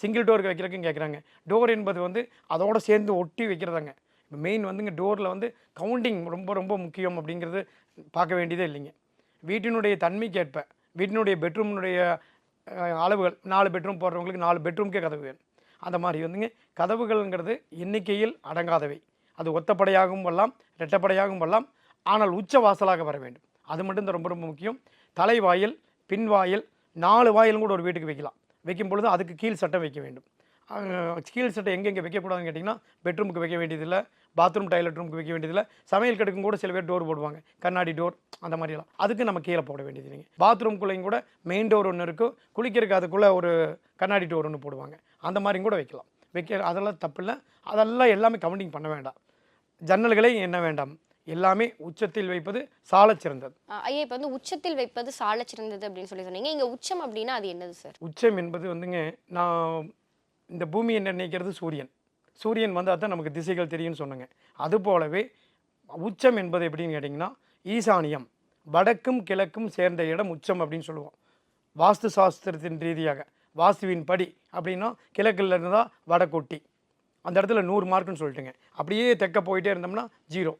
Single டோருக்கு வைக்கிறதுக்கும் கேட்குறாங்க door என்பது வந்து அதோடு சேர்ந்து ஒட்டி வைக்கிறதாங்க. இப்போ மெயின் வந்துங்க டோரில் வந்து கவுண்டிங் ரொம்ப ரொம்ப முக்கியம் அப்படிங்கிறது பார்க்க வேண்டியதே இல்லைங்க. வீட்டினுடைய தன்மைக்கேற்ப வீட்டினுடைய பெட்ரூமினுடைய அளவுகள் நாலு பெட்ரூம் போடுறவங்களுக்கு நாலு பெட்ரூம்க்கே கதவு வேணும். அந்த மாதிரி வந்துங்க கதவுகள்ங்கிறது எண்ணிக்கையில் அடங்காதவை. அது ஒத்தப்படையாகவும் வரலாம் ரெட்டப்படையாகவும் வரலாம். ஆனால் உச்ச வாசலாக வர வேண்டும். அது மட்டும் தான் ரொம்ப ரொம்ப முக்கியம். தலைவாயில் பின்வாயில் நாலு வாயிலும் கூட ஒரு வீட்டுக்கு வைக்கலாம். வைக்கும் பொழுது அதுக்கு கீழ் சட்டம் வைக்க வேண்டும். கீழ் சட்டை எங்கெங்கே வைக்கக்கூடாதுன்னு கேட்டிங்கன்னா பெட்ரூமுக்கு வைக்க வேண்டியதில்லை பாத்ரூம் டாய்லெட் ரூமுக்கு வைக்க வேண்டியதில்லை. சமையல் கடுக்கும் கூட சில பேர் டோர் போடுவாங்க. கண்ணாடி டோர் அந்த மாதிரிலாம். அதுக்கு நம்ம கீழே போட வேண்டியது இல்லைங்க. பாத்ரூம்குள்ளேயும் கூட மெயின் டோர் ஒன்று இருக்கும் குளிக்கிறதுக்கு அதுக்குள்ளே ஒரு கண்ணாடி டோர் ஒன்று போடுவாங்க. அந்த மாதிரியும் கூட வைக்கலாம். வைக்க அதெல்லாம் தப்பில்லை. அதெல்லாம் எல்லாமே கவுண்டிங் பண்ண வேண்டாம். ஜன்னல்களே என்ன வேண்டாம்? எல்லாமே உச்சத்தில் வைப்பது சாலச் சிறந்தது. அஹ் ஐயா இப்போ வந்து உச்சத்தில் வைப்பது சால சிறந்தது அப்படின்னு சொல்லி சொன்னீங்க. இங்க உச்சம் அப்படின்னா அது என்னது சார் உச்சம் என்பது வந்துங்க நான் இந்த பூமியை நிர்ணயிக்கிறது சூரியன். சூரியன் வந்தால் தான் நமக்கு திசைகள் தெரியும்னு சொன்னேங்க. அது போலவே உச்சம் என்பது எப்படின்னு கேட்டிங்கன்னா ஈசானியம் வடக்கும் கிழக்கும் சேர்ந்த இடம் உச்சம் அப்படின்னு சொல்லுவோம். வாஸ்து சாஸ்திரத்தின் ரீதியாக வாஸ்துவின் படி அப்படின்னா கிழக்குல இருந்தால் வடக்கொட்டி. அந்த இடத்துல நூறு மார்க்குன்னு சொல்லிட்டுங்க. அப்படியே தெற்க போயிட்டே இருந்தோம்னா ஜீரோ